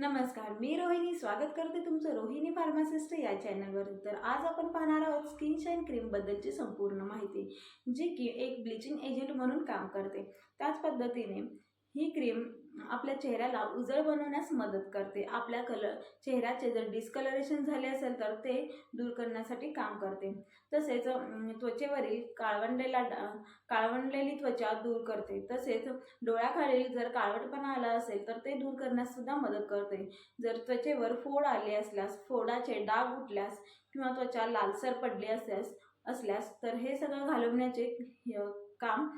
नमस्कार मी रोहिणी. स्वागत करते तुमचं रोहिणी फार्मासिस्ट या चॅनलवर. तर आज आपण पाहणार आहोत स्किन शाईन क्रीमबद्दलची संपूर्ण माहिती जी की एक ब्लिचिंग एजंट म्हणून काम करते. त्याच पद्धतीने ही क्रीम आपल्या चेहऱ्याला उजळ बनवण्यास मदत करते. आपल्या कलर चेहऱ्याचे जर डिस्कलरेशन झाले असेल तर ते दूर करण्यासाठी काम करते. तसेच त्वचेवरील काळवंडलेला डा- काळवंडलेली त्वचा दूर करते. तसेच डोळ्याखाली जर काळवटपणा आला असेल तर ते दूर करण्यास सुद्धा मदत करते. जर त्वचेवर फोड आले असल्यास फोडाचे डाग उठल्यास किंवा त्वचा लालसर पडली असल्यास असल्यास तर हे सगळं घालवण्याचे काम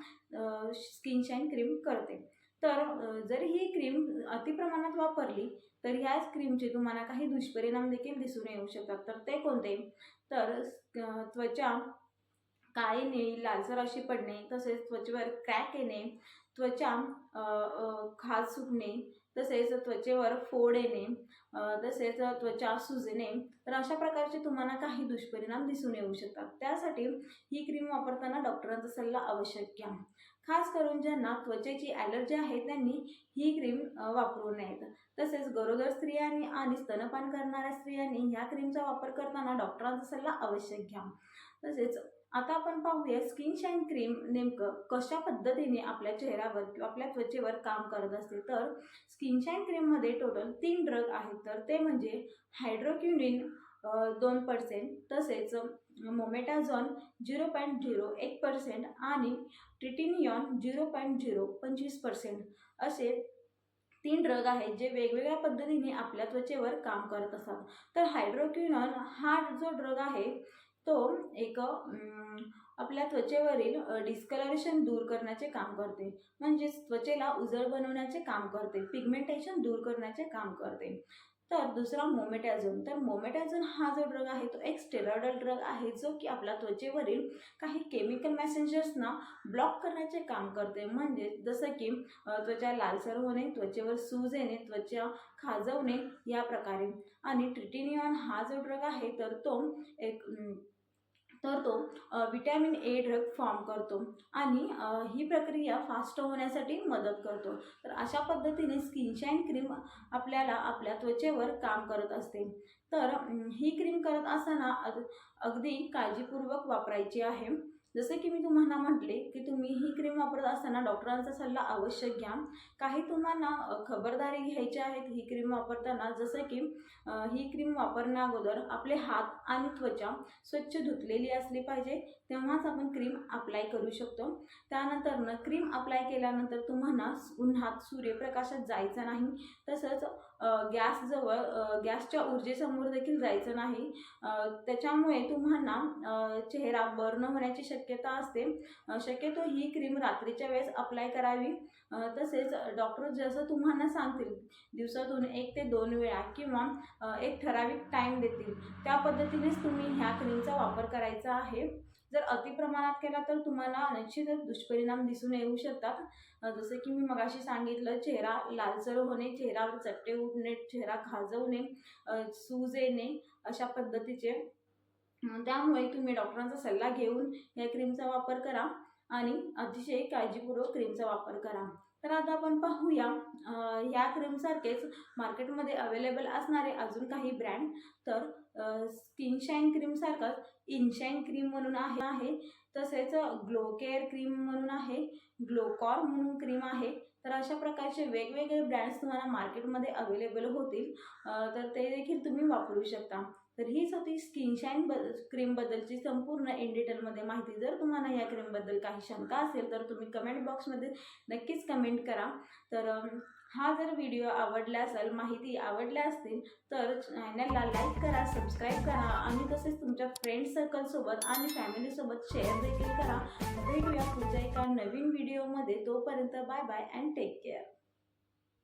स्किन शाईन क्रीम करते. तर जरी जर ही क्रीम अतिप्रमाणात वापरली तर ह्याच क्रीमचे तुम्हाला काही दुष्परिणाम देखील दिसून येऊ शकतात. तर ते कोणते? तर त्वचा त्वचा काळीने लालसर अशी पडणे तसेच त्वचेवर क्रॅक येणे त्वचा खाज सुटणे तसेच त्वचेवर फोड येणे तसेच त्वचा सुजणे तर अशा प्रकारचे तुम्हाला काही दुष्परिणाम दिसून येऊ शकतात. त्यासाठी ही क्रीम वापरताना डॉक्टरांचा सल्ला आवश्यक घ्या. खास करून ज्यांना त्वचेची ॲलर्जी आहे त्यांनी ही क्रीम वापरू नयेत. तसेच गरोदर स्त्रियांनी आणि स्तनपान करणाऱ्या स्त्रियांनी ह्या क्रीमचा वापर करताना डॉक्टरांचा सल्ला आवश्यक घ्या. तसेच आता आपण पाहूया स्किन शाईन क्रीम नेमकं कशा पद्धतीने आपल्या चेहऱ्यावर किंवा आपल्या त्वचेवर काम करत असते. तर स्किन शाईन क्रीममध्ये टोटल तीन ड्रग आहेत. तर ते म्हणजे हायड्रोक्युनिन दोन पर्सेंट तसेच मोमेटाझॉन झिरो पॉईंट झिरो एक पर्सेंट आणि ट्रिटिनियॉन झिरो पॉईंट झिरो पंचवीस पर्सेंट असे तीन ड्रग आहेत जे वेगवेगळ्या पद्धतीने आपल्या त्वचेवर काम करत असतात. तर हायड्रोक्युनॉन हा जो ड्रग आहे तो एक आपल्या त्वचेवरील डिस्कलरेशन दूर करण्याचे काम करते. म्हणजेच त्वचेला उजळ बनवण्याचे काम करते. पिगमेंटेशन दूर करण्याचे काम करते. तर दुसरा मोमेटॅझोन तर मोमेटॅझोन हा जो ड्रग आहे तो एक स्टेरॉइडल ड्रग आहे जो की आपल्या त्वचेवरील काही केमिकल मॅसेंजर्सना ब्लॉक करण्याचे काम करते. म्हणजे जसं की त्वचा लालसर होणे त्वचेवर सूज येणे त्वचा खाजवणे या प्रकारे. आणि ट्रिटिनियॉन हा जो ड्रग आहे तर तो एक तर तो विटॅमिन ए ड्रग फॉर्म करतो आणि ही प्रक्रिया फास्ट होण्यासाठी मदत करतो. तर अशा पद्धतीने स्किनशाईन क्रीम आपल्याला आपल्या त्वचेवर काम करत असते. तर ही क्रीम करत असताना अग अगदी काळजीपूर्वक वापरायची आहे. जसे की मी डॉक्टरांना म्हटले की तुम्ही ही क्रीम वापरत असताना डॉक्टरांचा सल्ला आवश्यक घ्या. काही तुम्हाला खबरदारी घ्यायची आहेत ही क्रीम वापरताना जसं की ही क्रीम वापरण्या अगोदर आपले हात आणि त्वचा स्वच्छ धुतलेली असली पाहिजे तेव्हाच आपण क्रीम अप्लाय करू शकतो. त्यानंतरनं क्रीम अप्लाय केल्यानंतर तुम्हाला उन्हात सूर्यप्रकाशात जायचं नाही तसंच गॅसजवळ गॅसच्या ऊर्जेसमोर देखील जायचं नाही. त्याच्यामुळे तुम्हाला चेहरा बर्न होण्याची शक्यता असते. शक्यतो ही क्रीम रात्रीच्या वेळेस अप्लाय करावी. तसेच डॉक्टर जसं तुम्हाला सांगतील दिवसातून एक ते दोन वेळा किंवा एक ठराविक टाईम देतील. त्या पद्धतीनेच तुम्ही ह्या क्रीमचा वापर करायचा आहे. जर अतिप्रमाणात केला तर तुम्हाला अनिश्चित दुष्परिणाम दिसून येऊ शकतात. जसे जसं की मी मगाशी सांगितलं चेहरा लालसर होणे चेहरावर चट्टे उठणे चेहरा खाजवणे सूज येणे अशा पद्धतीचे त्यामुळे तुम्ही डॉक्टरांचा सल्ला घेऊन या क्रीमचा वापर करा आणि अतिशय काळजीपूर्वक क्रीमचा वापर करा. तर आता आपण पाहूया या ह्या क्रीमसारखेच मार्केटमध्ये अवेलेबल असणारे अजून काही ब्रँड. तर स्किन शाईन क्रीमसारखंच इनशाईन क्रीम म्हणून आहे आहे. तसेच ग्लो केअर क्रीम म्हणून आहे ग्लोकॉर म्हणून क्रीम आहे. तर अशा प्रकारचे वेगवेगळे ब्रँड्स तुम्हाला मार्केटमध्ये अवेलेबल होतील. तर ते देखील तुम्ही वापरू शकता. तर हीच होती स्किन शाईन ब क्रीमबद्दलची संपूर्ण इन डिटेलमध्ये माहिती. जर तुम्हाला या क्रीमबद्दल काही शंका असेल तर तुम्ही कमेंट बॉक्समध्ये नक्कीच कमेंट करा. तर हा जर व्हिडिओ आवडला असेल माहिती आवडल्या असतील तर चॅनलला लाईक करा सबस्क्राईब करा आणि तसेच तुमच्या फ्रेंड सर्कलसोबत आणि फॅमिलीसोबत शेअर देखील करा. भेटूया पुढच्या एका नवीन व्हिडिओमध्ये तोपर्यंत bye bye and take care